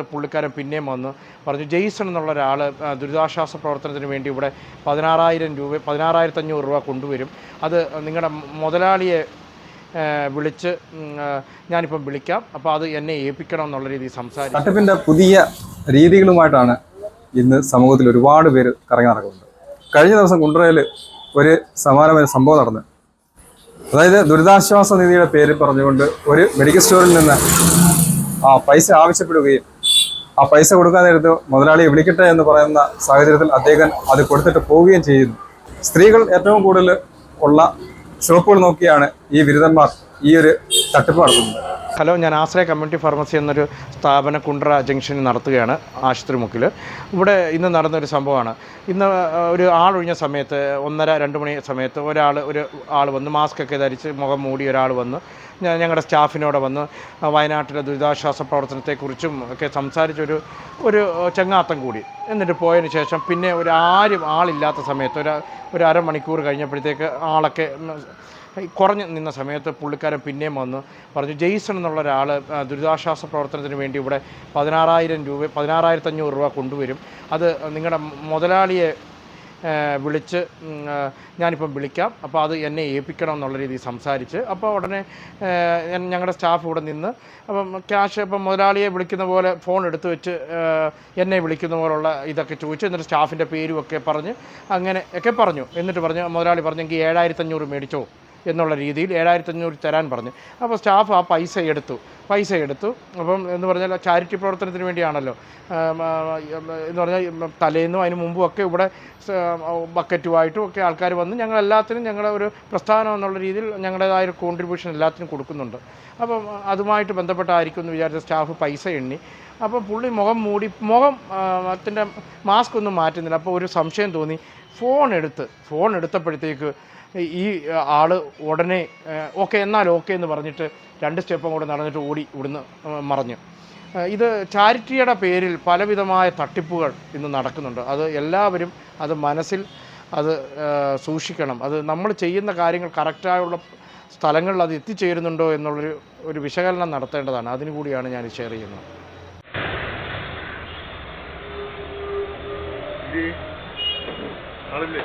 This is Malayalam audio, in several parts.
പുള്ളിക്കാരൻ പിന്നെയും വന്ന് പറഞ്ഞു ജെയ്സൺ എന്നുള്ള ഒരാൾ ദുരിതാശ്വാസ പ്രവർത്തനത്തിന് വേണ്ടി ഇവിടെ പതിനാറായിരം രൂപ പതിനാറായിരത്തഞ്ഞൂറ് രൂപ കൊണ്ടുവരും. അത് നിങ്ങളുടെ മുതലാളിയെ വിളിച്ച് ഞാനിപ്പം വിളിക്കാം. അപ്പോൾ അത് എന്നെ ഏൽപ്പിക്കണം എന്നുള്ള രീതിയിൽ സംസാരിക്കും തട്ടിപ്പിന്റെ പുതിയ രീതികളുമായിട്ടാണ് ഇന്ന് സമൂഹത്തിൽ ഒരുപാട് പേര് കറങ്ങി നടക്കുന്നുണ്ട്. കഴിഞ്ഞ ദിവസം കുണ്ടറയിൽ ഒരു സമാനമായ സംഭവം നടന്നു. അതായത് ദുരിതാശ്വാസ നിധിയുടെ പേര് പറഞ്ഞുകൊണ്ട് ഒരു മെഡിക്കൽ സ്റ്റോറിൽ നിന്ന് ആ പൈസ ആവശ്യപ്പെടുകയും ആ പൈസ കൊടുക്കാൻ മുതലാളിയെ വിളിക്കട്ടെ എന്ന് പറയുന്ന സാഹചര്യത്തിൽ അദ്ദേഹം അത് കൊടുത്തിട്ട് പോവുകയും ചെയ്യുന്നു സ്ത്രീകൾ ഏറ്റവും കൂടുതൽ ഉള്ള ഷോപ്പുകൾ നോക്കിയാണ് ഈ ബിരുദന്മാർ ഈ ഒരു തട്ടിപ്പ് നടത്തുന്നത്. ഹലോ ഞാൻ ആശ്രയ കമ്മ്യൂണിറ്റി ഫാർമസി എന്നൊരു സ്ഥാപന കുണ്ട്ര ജംഗ്ഷനിൽ നടത്തുകയാണ് ആശുപത്രി മുക്കിൽ ഇവിടെ ഇന്ന് നടന്നൊരു സംഭവമാണ്. ഇന്ന് ഒരു ആളൊഴിഞ്ഞ സമയത്ത് ഒന്നര രണ്ട് മണി സമയത്ത് ഒരാൾ ഒരു ആൾ വന്ന്. മാസ്ക് ഒക്കെ ധരിച്ച് മുഖം മൂടി ഒരാൾ വന്ന്. ഞങ്ങളുടെ സ്റ്റാഫിനോട് വന്ന്. വയനാട്ടിലെ ദുരിതാശ്വാസ പ്രവർത്തനത്തെക്കുറിച്ചും ഒക്കെ സംസാരിച്ചൊരു ഒരു ചങ്ങാത്തം കൂടി. എന്നിട്ട് പോയതിന് ശേഷം പിന്നെ ഒരു ആരും ആളില്ലാത്ത സമയത്ത് ഒരു ഒരു അരമണിക്കൂർ കഴിഞ്ഞപ്പോഴത്തേക്ക് ആളൊക്കെ കുറഞ്ഞു നിന്ന സമയത്ത് പുള്ളിക്കാരൻ പിന്നെയും വന്ന്. പറഞ്ഞു ജെയ്സൺ എന്നുള്ള ഒരാൾ ദുരിതാശ്വാസ പ്രവർത്തനത്തിന് വേണ്ടി ഇവിടെ പതിനാറായിരം രൂപ പതിനാറായിരത്തഞ്ഞൂറ് രൂപ കൊണ്ടുവരും. അത് നിങ്ങളുടെ മുതലാളിയെ വിളിച്ച് ഞാനിപ്പം വിളിക്കാം. അപ്പോൾ അത് എന്നെ ഏൽപ്പിക്കണം എന്നുള്ള രീതിയിൽ സംസാരിച്ച് അപ്പോൾ ഉടനെ ഞങ്ങളുടെ സ്റ്റാഫ് ഇവിടെ നിന്ന് അപ്പം ക്യാഷ് ഇപ്പം മുതലാളിയെ വിളിക്കുന്ന പോലെ ഫോൺ എടുത്തു വെച്ച് എന്നെ വിളിക്കുന്ന പോലുള്ള ഇതൊക്കെ ചോദിച്ചു എന്നിട്ട് സ്റ്റാഫിന്റെ പേരും ഒക്കെ പറഞ്ഞ് അങ്ങനെ ഒക്കെ പറഞ്ഞു. എന്നിട്ട് പറഞ്ഞു മുതലാളി പറഞ്ഞെങ്കിൽ ഏഴായിരത്തഞ്ഞൂറ് മേടിച്ചോ? എന്നുള്ള രീതിയിൽ ഏഴായിരത്തഞ്ഞൂറ് തരാൻ പറഞ്ഞു. അപ്പോൾ സ്റ്റാഫ് ആ പൈസ എടുത്തു. പൈസ എടുത്തു. അപ്പം എന്ന് പറഞ്ഞാൽ ചാരിറ്റി പ്രവർത്തനത്തിന് വേണ്ടിയാണല്ലോ. എന്ന് പറഞ്ഞാൽ തലേന്നും അതിന് മുമ്പും ഒക്കെ ഇവിടെ ബക്കറ്റുമായിട്ടും ഒക്കെ ആൾക്കാർ വന്ന് ഞങ്ങൾ എല്ലാത്തിനും ഞങ്ങളുടെ ഒരു പ്രസ്ഥാനം എന്നുള്ള രീതിയിൽ ഞങ്ങളുടേതായ ഒരു കോൺട്രിബ്യൂഷൻ എല്ലാത്തിനും കൊടുക്കുന്നുണ്ട്. അപ്പം അതുമായിട്ട് ബന്ധപ്പെട്ടായിരിക്കും എന്ന് വിചാരിച്ച സ്റ്റാഫ് പൈസ എണ്ണി. അപ്പോൾ പുള്ളി മുഖം മൂടി മുഖം അതിന്റെ മാസ്ക് ഒന്നും മാറ്റുന്നില്ല. അപ്പോൾ ഒരു സംശയം തോന്നി. ഫോൺ എടുത്ത് ഫോൺ എടുത്തപ്പോഴത്തേക്ക് ഈ ആൾ ഉടനെ ഓക്കെ എന്നാൽ ഓക്കെ എന്ന് പറഞ്ഞിട്ട് രണ്ട് സ്റ്റെപ്പും കൂടെ നടന്നിട്ട് ഓടി ഇവിടുന്ന് മറഞ്ഞു. ഇത് ചാരിറ്റിയുടെ പേരിൽ പലവിധമായ തട്ടിപ്പുകൾ ഇന്ന് നടക്കുന്നുണ്ട്. അത് എല്ലാവരും അത് മനസ്സിൽ അത് സൂക്ഷിക്കണം. അത് നമ്മൾ ചെയ്യുന്ന കാര്യങ്ങൾ കറക്റ്റായുള്ള സ്ഥലങ്ങളിൽ അത് എത്തിച്ചേരുന്നുണ്ടോ എന്നുള്ളൊരു ഒരു വിശകലനം നടത്തേണ്ടതാണ്. അതിനു കൂടിയാണ് ഞാൻ ഷെയർ ചെയ്യുന്നത്. ആളില്ലേ?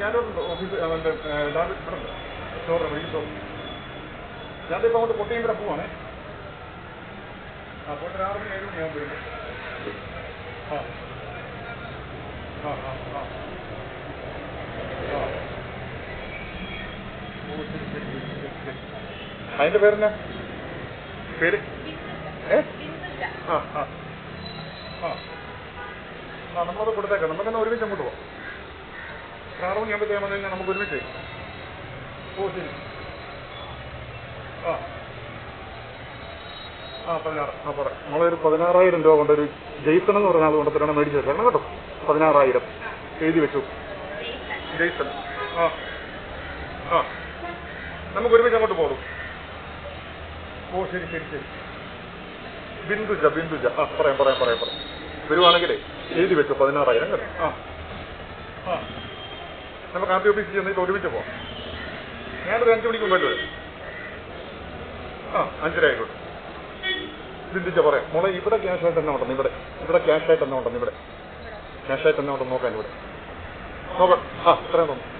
ഞാനൊരു ഓഫീസ് ആ. അതിന്റെ പേരെന്നാ? പേര്? ആ. ആ. ആ നമ്മളത് കൊടുത്തേക്കാം. നമുക്കെന്നാ ഒരുമിച്ച് അങ്ങോട്ട് പോവാം. ആറ് മണിയാകുമ്പോഴത്തേക്ക് വന്നു കഴിഞ്ഞാൽ നമുക്ക് ഒരുമിച്ച്. ഓ ശരി. ആ. ആ പതിനാറ്. ആ പറ. നമ്മളൊരു പതിനാറായിരം രൂപ കൊണ്ടൊരു ജെയ്സൺ എന്ന് പറഞ്ഞ ആൾ കൊണ്ടത്തിലാണ് മേടിച്ച് വെക്കണം കേട്ടോ? പതിനാറായിരം. എഴുതി വെച്ചു. ജെയ്സൺ. ആ. ആ. നമുക്ക് ഒരുമിച്ച് അങ്ങോട്ട് പോകും. ഓ ശരി ശരി ശരി. ബിന്ദുജ ബിന്ദുജ. ആ പറയാം പറയാം പറയാം പറയാം. വരുവാണെങ്കിലേ എഴുതി വെച്ചു പതിനാറായിരം കേട്ടോ? ആ. ആ. നമുക്ക് കാപ്പി ഓഫീസിൽ ചെന്നിട്ട് ഒരുമിച്ച് പോവാം. ഞാനൊരു അഞ്ച് മണിക്ക് മുമ്പായിട്ട് വരും. ആ അഞ്ചര ആയിക്കോട്ടെ. ചിന്തിച്ച പറയാം മോളെ ഇവിടെ ക്യാഷ് ആയിട്ട് തന്നെ ഉണ്ടെന്ന്? ഇവിടെ. ഇവിടെ ക്യാഷ് ആയിട്ട് തന്നെ ഉണ്ടെന്ന്? ഇവിടെ. ക്യാഷ് ആയിട്ട് തന്നെ ഉണ്ടെന്ന് നോക്കാൻ ഇവിടെ. നോക്കാം. ആ ഇത്രയും തോന്നുന്നു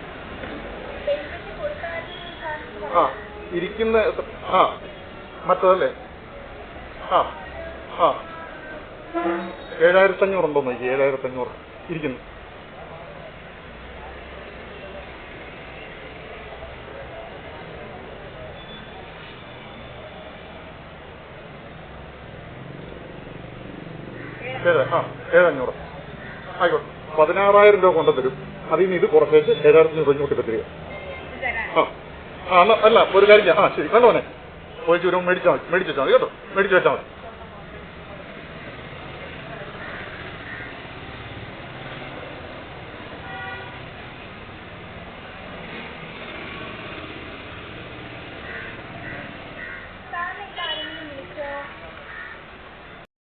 ആ ഇരിക്കുന്ന ആ മറ്റതല്ലേ? ആ ആ. ഏഴായിരത്തി ഉണ്ടോ നോക്കി ഏഴായിരത്തഞ്ഞൂറ്. ഇരിക്കുന്നു. ആ ഏഴഞ്ഞൂറ് ആയിക്കോട്ടെ. പതിനാറായിരം രൂപ കൊണ്ടുതരും അതിൽ നിന്ന് ഇത് കുറച്ചേച്ച് ഏഴായിരത്തി രൂപ ഇങ്ങോട്ട് തരിക. ആ ആ അല്ല ഒരു കാര്യം ആ ശരി. കണ്ടോനെ പോയി ചുരം മേടിച്ചാൽ മതി. മേടിച്ച് വെച്ചാൽ മതി. കേട്ടോ? മേടിച്ച് വെച്ചാൽ മതി.